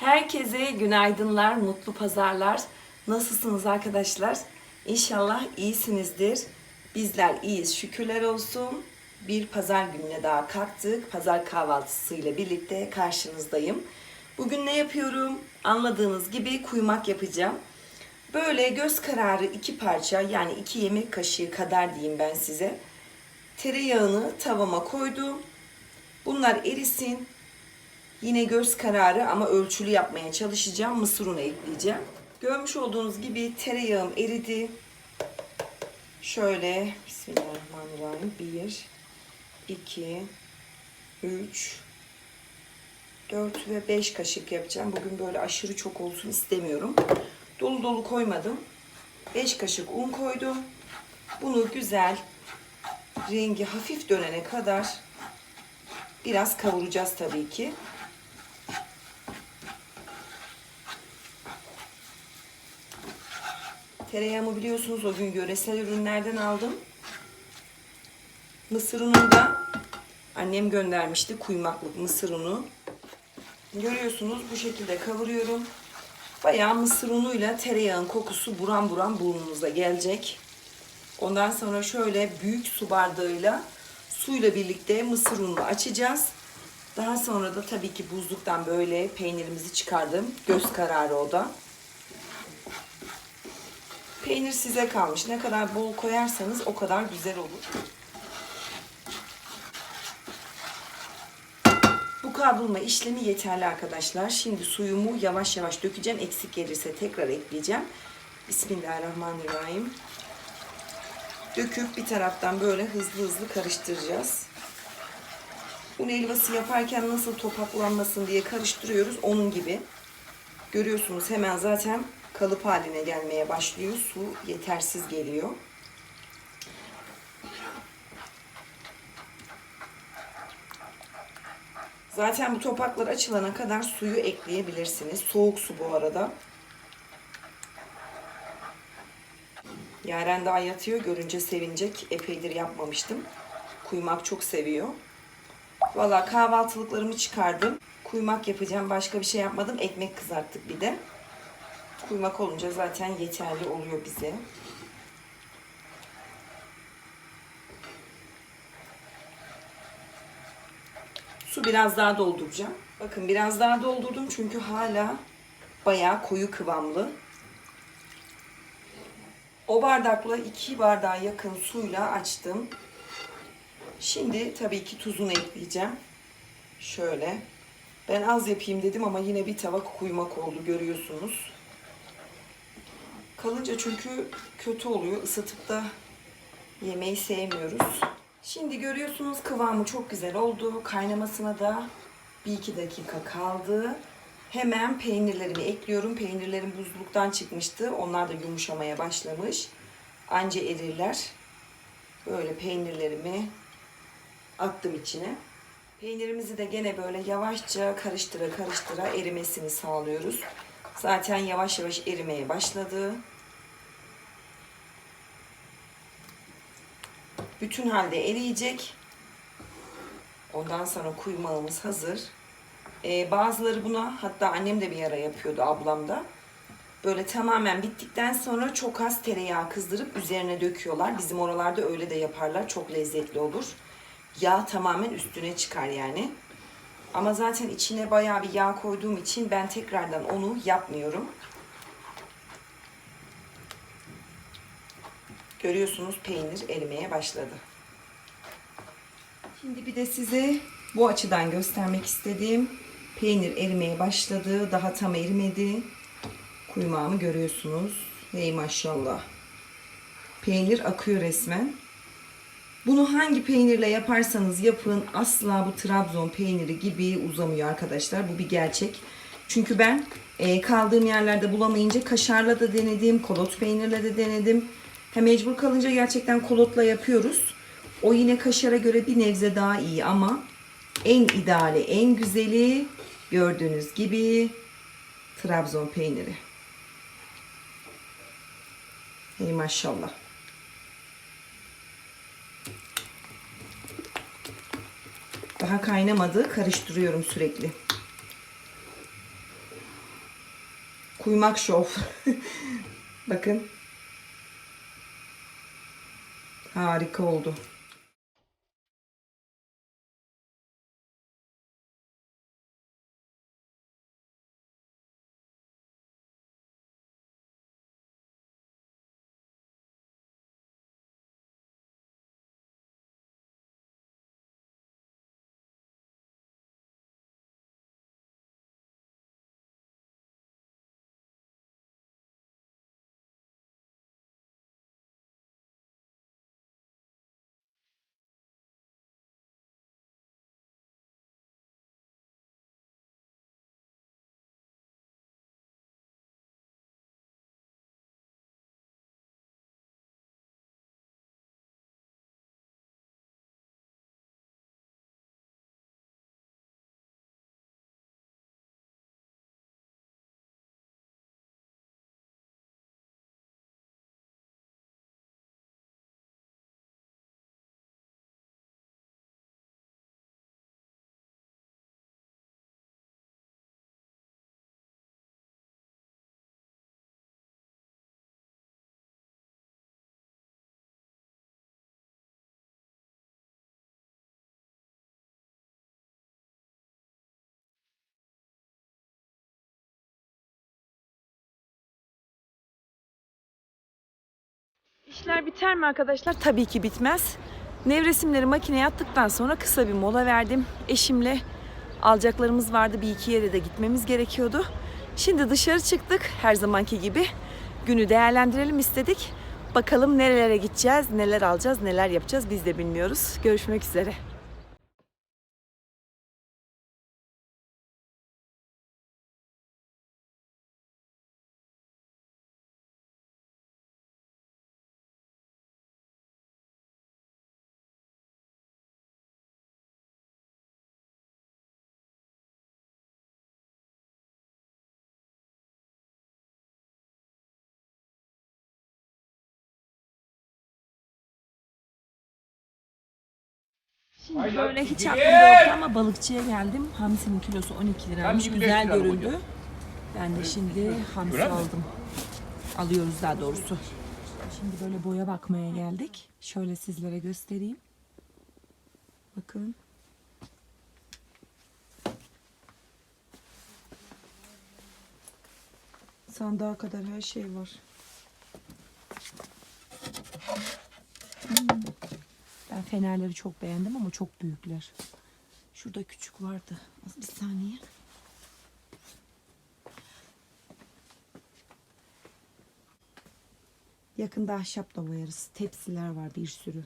Herkese günaydınlar, mutlu pazarlar. Nasılsınız arkadaşlar? İnşallah iyisinizdir. Bizler iyiyiz, şükürler olsun. Bir pazar gününe daha kalktık. Pazar kahvaltısıyla birlikte karşınızdayım. Bugün ne yapıyorum? Anladığınız gibi kuymak yapacağım. Böyle göz kararı iki parça yani iki yemek kaşığı kadar diyeyim ben size. Tereyağını tavama koydum. Bunlar erisin. Yine göz kararı ama ölçülü yapmaya çalışacağım. Mısır unu ekleyeceğim. Görmüş olduğunuz gibi tereyağım eridi. Şöyle Bismillahirrahmanirrahim. 1, 2, 3, 4 ve 5 kaşık yapacağım. Bugün böyle aşırı çok olsun istemiyorum. Dolu dolu koymadım. 5 kaşık un koydum. Bunu güzel rengi hafif dönene kadar biraz kavuracağız tabii ki. Tereyağımı biliyorsunuz o gün yöresel ürünlerden aldım. Mısır ununu da annem göndermişti. Kuymaklık mısır unu. Görüyorsunuz bu şekilde kavuruyorum. Bayağı mısır unuyla tereyağın kokusu buram buram burnunuza gelecek. Ondan sonra şöyle büyük su bardağıyla suyla birlikte mısır ununu açacağız. Daha sonra da tabii ki buzluktan böyle peynirimizi çıkardım. Göz kararı o da. Peynir size kalmış. Ne kadar bol koyarsanız o kadar güzel olur. Bu kavrulma işlemi yeterli arkadaşlar. Şimdi suyumu yavaş yavaş dökeceğim. Eksik gelirse tekrar ekleyeceğim. Bismillahirrahmanirrahim. Döküp bir taraftan böyle hızlı hızlı karıştıracağız. Un helvası yaparken nasıl topaklanmasın diye karıştırıyoruz. Onun gibi. Görüyorsunuz hemen zaten kalıp haline gelmeye başlıyor. Su yetersiz geliyor. Zaten bu topaklar açılana kadar suyu ekleyebilirsiniz. Soğuk su bu arada. Yaren daha yatıyor. Görünce sevinecek. Epeydir yapmamıştım. Kuymak çok seviyor. Valla kahvaltılıklarımı çıkardım. Kuymak yapacağım. Başka bir şey yapmadım. Ekmek kızarttık bir de. Kuymak olunca zaten yeterli oluyor bize. Su biraz daha dolduracağım. Bakın biraz daha doldurdum çünkü hala bayağı koyu kıvamlı. O bardakla iki bardağa yakın suyla açtım. Şimdi tabii ki tuzunu ekleyeceğim. Şöyle. Ben az yapayım dedim ama yine bir tava kuymak oldu görüyorsunuz. Kalınca çünkü kötü oluyor. Isıtıp da yemeği sevmiyoruz. Şimdi görüyorsunuz kıvamı çok güzel oldu. Kaynamasına da bir iki dakika kaldı. Hemen peynirlerimi ekliyorum. Peynirlerim buzluktan çıkmıştı. Onlar da yumuşamaya başlamış. Anca erirler. Böyle peynirlerimi attım içine. Peynirimizi de gene böyle yavaşça karıştıra karıştıra erimesini sağlıyoruz. Zaten yavaş yavaş erimeye başladı. Bütün halde eriyecek. Ondan sonra kuymağımız hazır. Ee, bazıları buna hatta annem de bir ara yapıyordu ablam da. Böyle tamamen bittikten sonra çok az tereyağı kızdırıp üzerine döküyorlar. Bizim oralarda öyle de yaparlar. Çok lezzetli olur. Yağ tamamen üstüne çıkar yani. Ama zaten içine bayağı bir yağ koyduğum için ben tekrardan onu yapmıyorum. Görüyorsunuz peynir erimeye başladı. Şimdi bir de size bu açıdan göstermek istediğim peynir erimeye başladı. Daha tam erimedi. Kuymağımı görüyorsunuz. Hey maşallah. Peynir akıyor resmen. Bunu hangi peynirle yaparsanız yapın asla bu Trabzon peyniri gibi uzamıyor arkadaşlar. Bu bir gerçek. Çünkü ben e, kaldığım yerlerde bulamayınca kaşarla da denedim, kolot peynirle de denedim. Hem mecbur kalınca gerçekten kolotla yapıyoruz. O yine kaşara göre bir nebze daha iyi ama en ideali, en güzeli gördüğünüz gibi Trabzon peyniri. Hey maşallah. Daha kaynamadı. Karıştırıyorum sürekli. Kuymak şov. Bakın. Harika oldu. İşler biter mi arkadaşlar? Tabii ki bitmez. Nevresimleri makineye attıktan sonra kısa bir mola verdim. Eşimle alacaklarımız vardı. Bir iki yere de gitmemiz gerekiyordu. Şimdi dışarı çıktık her zamanki gibi. Günü değerlendirelim istedik. Bakalım nerelere gideceğiz, neler alacağız, neler yapacağız biz de bilmiyoruz. Görüşmek üzere. Şimdi böyle hiç aklımda yoktu ama balıkçıya geldim. Hamsinin kilosu 12 liraymış. Ben 25 Güzel göründü. Ben de şimdi hamsi aldım. Alıyoruz daha doğrusu. Şimdi böyle boya bakmaya geldik. Şöyle sizlere göstereyim. Bakın. Sandığa kadar her şey var. Ben fenerleri çok beğendim ama çok büyükler. Şurada küçük vardı. Bir saniye. Yakında ahşapla boyarız. Tepsiler var bir sürü.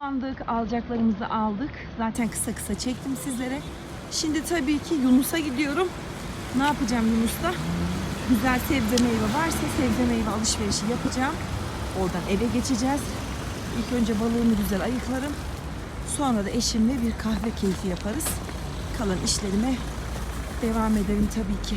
Aldık, alacaklarımızı aldık. Zaten kısa kısa çektim sizlere. Şimdi tabii ki Yunus'a gidiyorum. Ne yapacağım Yunus'ta? Güzel sebze meyve varsa sebze meyve alışverişi yapacağım. Oradan eve geçeceğiz. İlk önce balığımı güzel ayıklarım. Sonra da eşimle bir kahve keyfi yaparız. Kalan işlerime devam ederim tabii ki.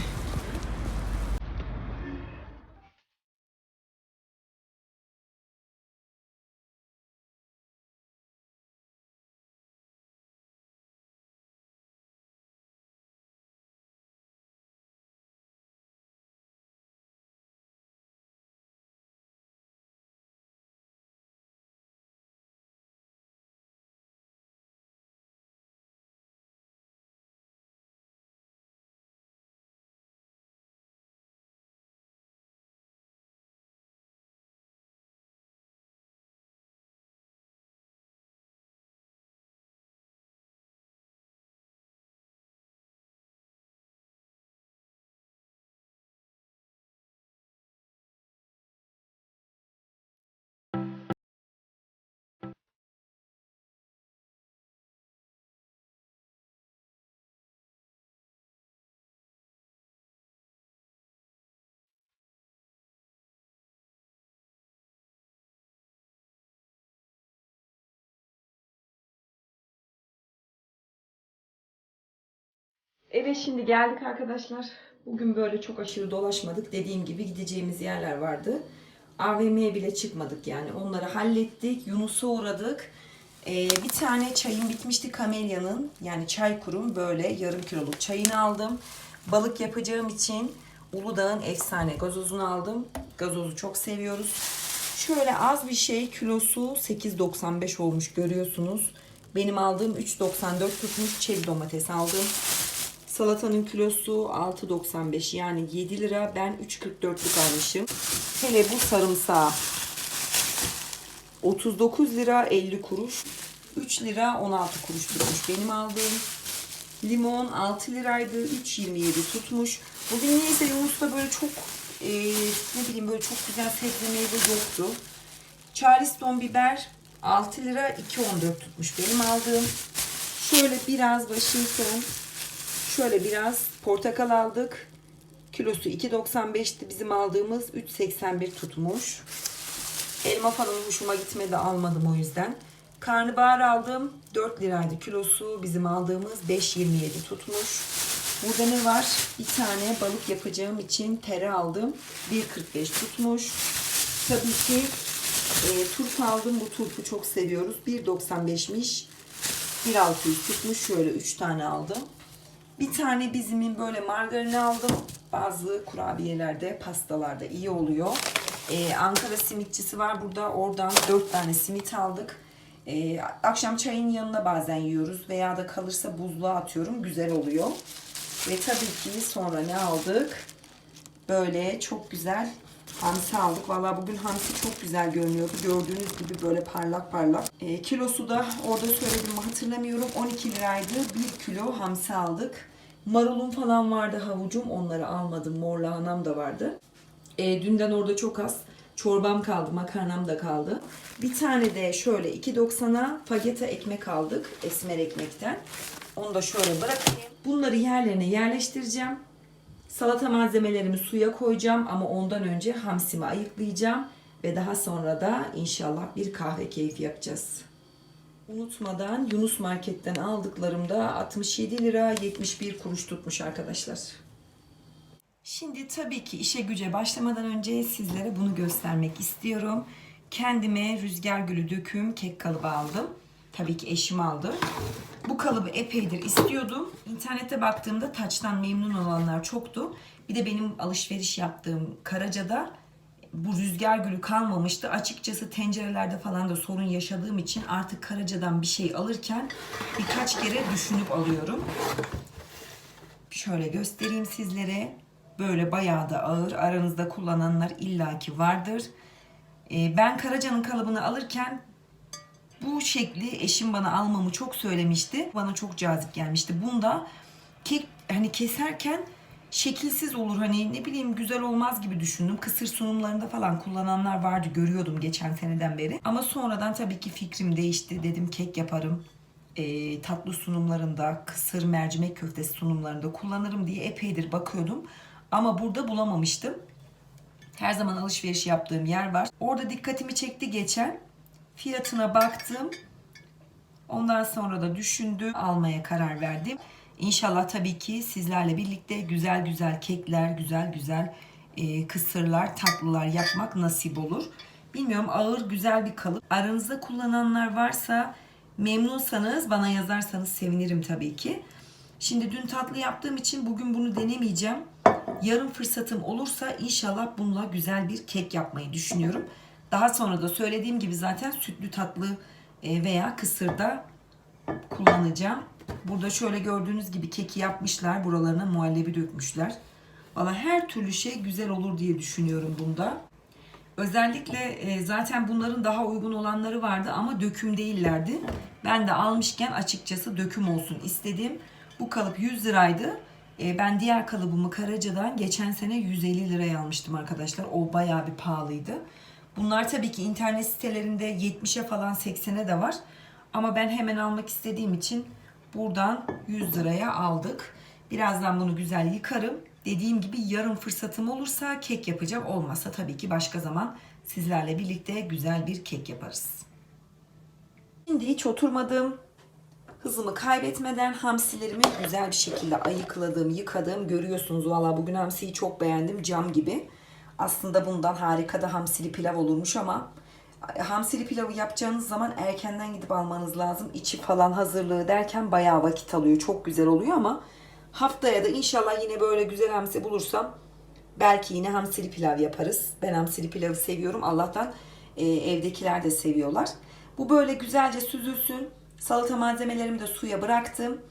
Eve şimdi geldik arkadaşlar. Bugün böyle çok aşırı dolaşmadık. Dediğim gibi gideceğimiz yerler vardı. AVM'ye bile çıkmadık yani. Onları hallettik. Yunus'a uğradık. Ee, bir tane çayım bitmişti Kamelya'nın. Yani çay kurum böyle yarım kiloluk çayını aldım. Balık yapacağım için Uludağ'ın efsane gazozunu aldım. Gazozu çok seviyoruz. Şöyle az bir şey kilosu 8.95 olmuş görüyorsunuz. Benim aldığım 3.94 tutmuş çeri domates aldım. Salatanın kilosu 6.95 yani 7 lira. Ben 3.44'lük almışım. Hele bu sarımsağı 39 lira 50 kuruş. 3 lira 16 kuruş tutmuş benim aldığım. Limon 6 liraydı. 3.27 tutmuş. Bugün niyeyse Yunus'ta böyle çok e, ne bileyim böyle çok güzel sebze meyve yoktu. Charleston biber 6 lira 2.14 tutmuş benim aldığım. Şöyle biraz Washington Şöyle biraz portakal aldık. Kilosu 2.95'ti bizim aldığımız 3.81 tutmuş. Elma falan hoşuma gitmedi almadım o yüzden. Karnabahar aldım 4 liraydı kilosu bizim aldığımız 5.27 tutmuş. Burada ne var? Bir tane balık yapacağım için tere aldım 1.45 tutmuş. Tabii ki e, turp aldım bu turpu çok seviyoruz 1.95'miş 1.600 tutmuş şöyle 3 tane aldım. Bir tane bizimin böyle margarini aldım. Bazı kurabiyelerde, pastalarda iyi oluyor. Ee, Ankara simitçisi var burada. Oradan 4 tane simit aldık. Ee, akşam çayın yanına bazen yiyoruz. Veya da kalırsa buzluğa atıyorum. Güzel oluyor. Ve tabii ki sonra ne aldık? Böyle çok güzel hamsi aldık. Valla bugün hamsi çok güzel görünüyordu. Gördüğünüz gibi böyle parlak parlak. Ee, kilosu da orada söyledim hatırlamıyorum. 12 liraydı. 1 kilo hamsi aldık. Marulum falan vardı havucum. Onları almadım. Mor lahanam da vardı. Ee, dünden orada çok az. Çorbam kaldı, makarnam da kaldı. Bir tane de şöyle 2.90'a fageta ekmek aldık. Esmer ekmekten. Onu da şöyle bırakayım. Bunları yerlerine yerleştireceğim. Salata malzemelerimi suya koyacağım ama ondan önce hamsimi ayıklayacağım ve daha sonra da inşallah bir kahve keyfi yapacağız. Unutmadan Yunus Market'ten aldıklarımda 67 lira 71 kuruş tutmuş arkadaşlar. Şimdi tabii ki işe güce başlamadan önce sizlere bunu göstermek istiyorum. Kendime rüzgar gülü döküm kek kalıbı aldım. Tabii ki eşim aldı. Bu kalıbı epeydir istiyordum. İnternette baktığımda taçtan memnun olanlar çoktu. Bir de benim alışveriş yaptığım Karaca'da bu rüzgar gülü kalmamıştı. Açıkçası tencerelerde falan da sorun yaşadığım için artık Karaca'dan bir şey alırken birkaç kere düşünüp alıyorum. Şöyle göstereyim sizlere. Böyle bayağı da ağır. Aranızda kullananlar illaki vardır. Ee, ben Karaca'nın kalıbını alırken bu şekli eşim bana almamı çok söylemişti. Bana çok cazip gelmişti. Bunda kek hani keserken şekilsiz olur hani ne bileyim güzel olmaz gibi düşündüm. Kısır sunumlarında falan kullananlar vardı görüyordum geçen seneden beri. Ama sonradan tabii ki fikrim değişti. Dedim kek yaparım. Ee, tatlı sunumlarında, kısır mercimek köftesi sunumlarında kullanırım diye epeydir bakıyordum. Ama burada bulamamıştım. Her zaman alışveriş yaptığım yer var. Orada dikkatimi çekti geçen. Fiyatına baktım. Ondan sonra da düşündüm. Almaya karar verdim. İnşallah tabii ki sizlerle birlikte güzel güzel kekler, güzel güzel e, kısırlar, tatlılar yapmak nasip olur. Bilmiyorum ağır güzel bir kalıp. Aranızda kullananlar varsa memnunsanız bana yazarsanız sevinirim tabii ki. Şimdi dün tatlı yaptığım için bugün bunu denemeyeceğim. Yarın fırsatım olursa inşallah bununla güzel bir kek yapmayı düşünüyorum. Daha sonra da söylediğim gibi zaten sütlü tatlı e, veya kısırda kullanacağım. Burada şöyle gördüğünüz gibi keki yapmışlar. Buralarına muhallebi dökmüşler. Valla her türlü şey güzel olur diye düşünüyorum bunda. Özellikle e, zaten bunların daha uygun olanları vardı ama döküm değillerdi. Ben de almışken açıkçası döküm olsun istedim. Bu kalıp 100 liraydı. E, ben diğer kalıbımı Karaca'dan geçen sene 150 liraya almıştım arkadaşlar. O bayağı bir pahalıydı. Bunlar tabii ki internet sitelerinde 70'e falan 80'e de var. Ama ben hemen almak istediğim için buradan 100 liraya aldık. Birazdan bunu güzel yıkarım. Dediğim gibi yarın fırsatım olursa kek yapacağım. Olmazsa tabii ki başka zaman sizlerle birlikte güzel bir kek yaparız. Şimdi hiç oturmadım. Hızımı kaybetmeden hamsilerimi güzel bir şekilde ayıkladım, yıkadım. Görüyorsunuz valla bugün hamsiyi çok beğendim. Cam gibi. Aslında bundan harika da hamsili pilav olurmuş ama hamsili pilavı yapacağınız zaman erkenden gidip almanız lazım. İçi falan hazırlığı derken bayağı vakit alıyor. Çok güzel oluyor ama haftaya da inşallah yine böyle güzel hamsi bulursam belki yine hamsili pilav yaparız. Ben hamsili pilavı seviyorum. Allah'tan e, evdekiler de seviyorlar. Bu böyle güzelce süzülsün. Salata malzemelerimi de suya bıraktım.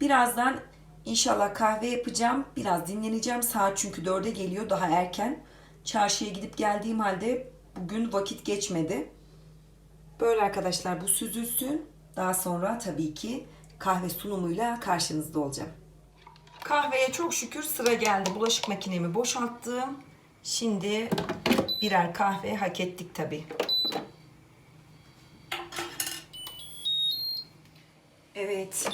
Birazdan inşallah kahve yapacağım. Biraz dinleneceğim. Saat çünkü 4'e geliyor. Daha erken. Çarşıya gidip geldiğim halde bugün vakit geçmedi. Böyle arkadaşlar bu süzülsün. Daha sonra tabii ki kahve sunumuyla karşınızda olacağım. Kahveye çok şükür sıra geldi. Bulaşık makinemi boşalttım. Şimdi birer kahve hak ettik tabii. Evet.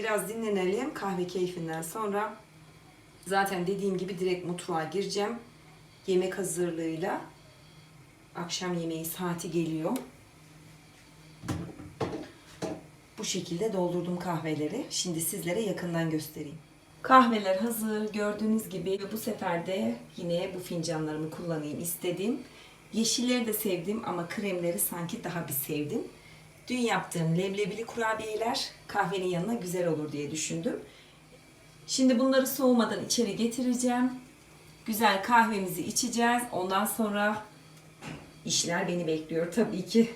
Biraz dinlenelim kahve keyfinden sonra. Zaten dediğim gibi direkt mutfağa gireceğim. Yemek hazırlığıyla. Akşam yemeği saati geliyor. Bu şekilde doldurdum kahveleri. Şimdi sizlere yakından göstereyim. Kahveler hazır. Gördüğünüz gibi bu sefer de yine bu fincanlarımı kullanayım istedim. Yeşilleri de sevdim ama kremleri sanki daha bir sevdim. Dün yaptığım leblebili kurabiyeler kahvenin yanına güzel olur diye düşündüm. Şimdi bunları soğumadan içeri getireceğim. Güzel kahvemizi içeceğiz. Ondan sonra işler beni bekliyor tabii ki.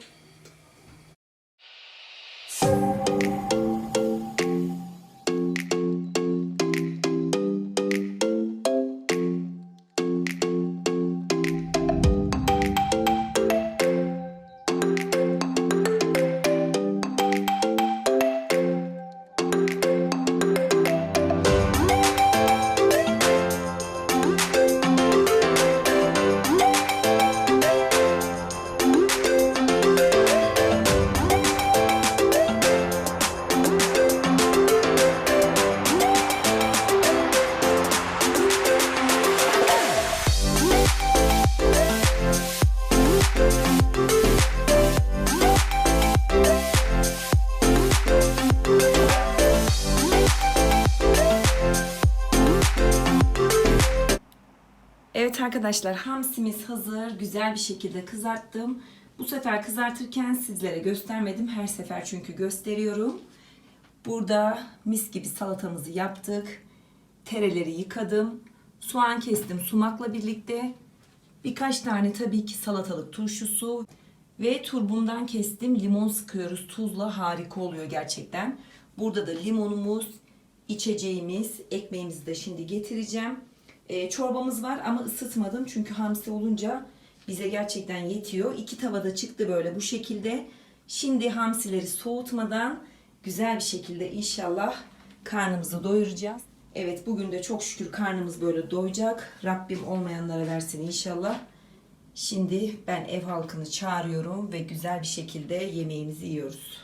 Arkadaşlar hamsimiz hazır. Güzel bir şekilde kızarttım. Bu sefer kızartırken sizlere göstermedim. Her sefer çünkü gösteriyorum. Burada mis gibi salatamızı yaptık. Tereleri yıkadım. Soğan kestim sumakla birlikte. Birkaç tane tabii ki salatalık turşusu ve turbundan kestim. Limon sıkıyoruz tuzla harika oluyor gerçekten. Burada da limonumuz, içeceğimiz, ekmeğimizi de şimdi getireceğim. E, çorbamız var ama ısıtmadım çünkü hamsi olunca bize gerçekten yetiyor. İki tavada çıktı böyle bu şekilde. Şimdi hamsileri soğutmadan güzel bir şekilde inşallah karnımızı doyuracağız. Evet bugün de çok şükür karnımız böyle doyacak. Rabbim olmayanlara versin inşallah. Şimdi ben ev halkını çağırıyorum ve güzel bir şekilde yemeğimizi yiyoruz.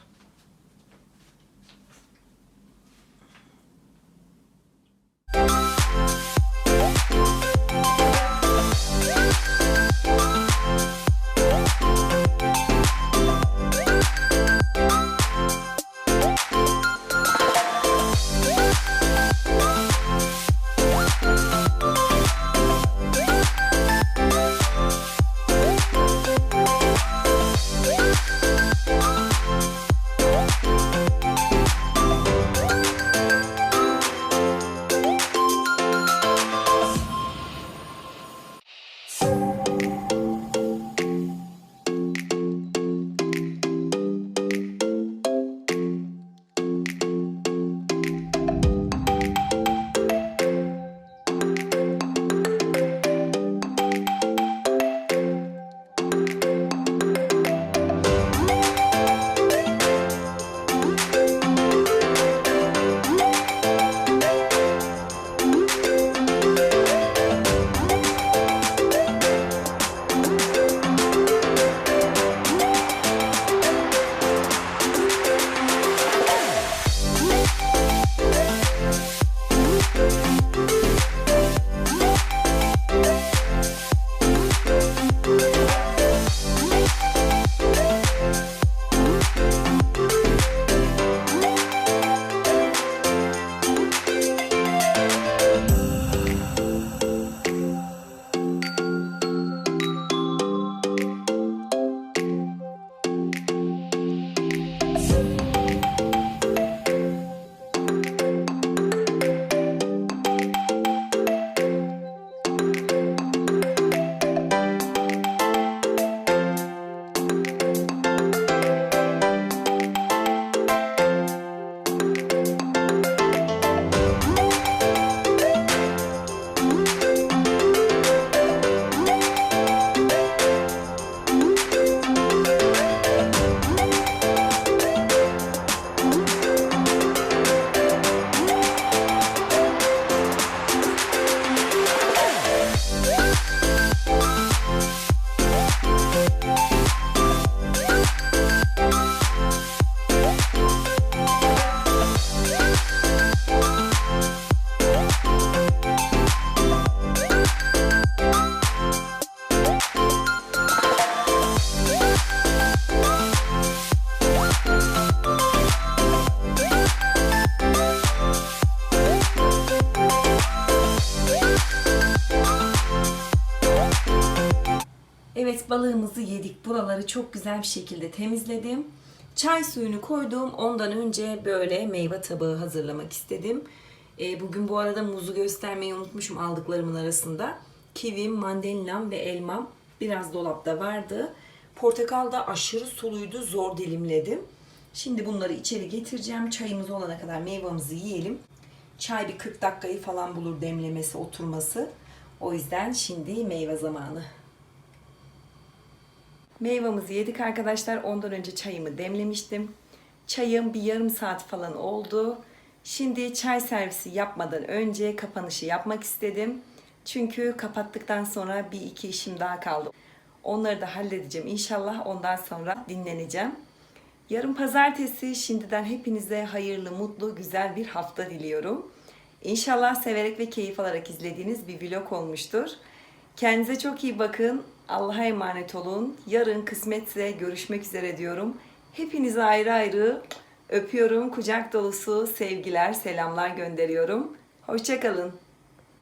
Buraları çok güzel bir şekilde temizledim. Çay suyunu koydum. Ondan önce böyle meyve tabağı hazırlamak istedim. E, bugün bu arada muzu göstermeyi unutmuşum aldıklarımın arasında. Kivim, mandalinam ve elmam biraz dolapta vardı. Portakal da aşırı suluydu. Zor dilimledim. Şimdi bunları içeri getireceğim. Çayımız olana kadar meyvamızı yiyelim. Çay bir 40 dakikayı falan bulur demlemesi, oturması. O yüzden şimdi meyve zamanı. Meyvamızı yedik arkadaşlar. Ondan önce çayımı demlemiştim. Çayım bir yarım saat falan oldu. Şimdi çay servisi yapmadan önce kapanışı yapmak istedim. Çünkü kapattıktan sonra bir iki işim daha kaldı. Onları da halledeceğim inşallah. Ondan sonra dinleneceğim. Yarın pazartesi şimdiden hepinize hayırlı, mutlu, güzel bir hafta diliyorum. İnşallah severek ve keyif alarak izlediğiniz bir vlog olmuştur. Kendinize çok iyi bakın. Allah'a emanet olun. Yarın kısmetse görüşmek üzere diyorum. Hepinize ayrı ayrı öpüyorum. Kucak dolusu sevgiler, selamlar gönderiyorum. Hoşçakalın.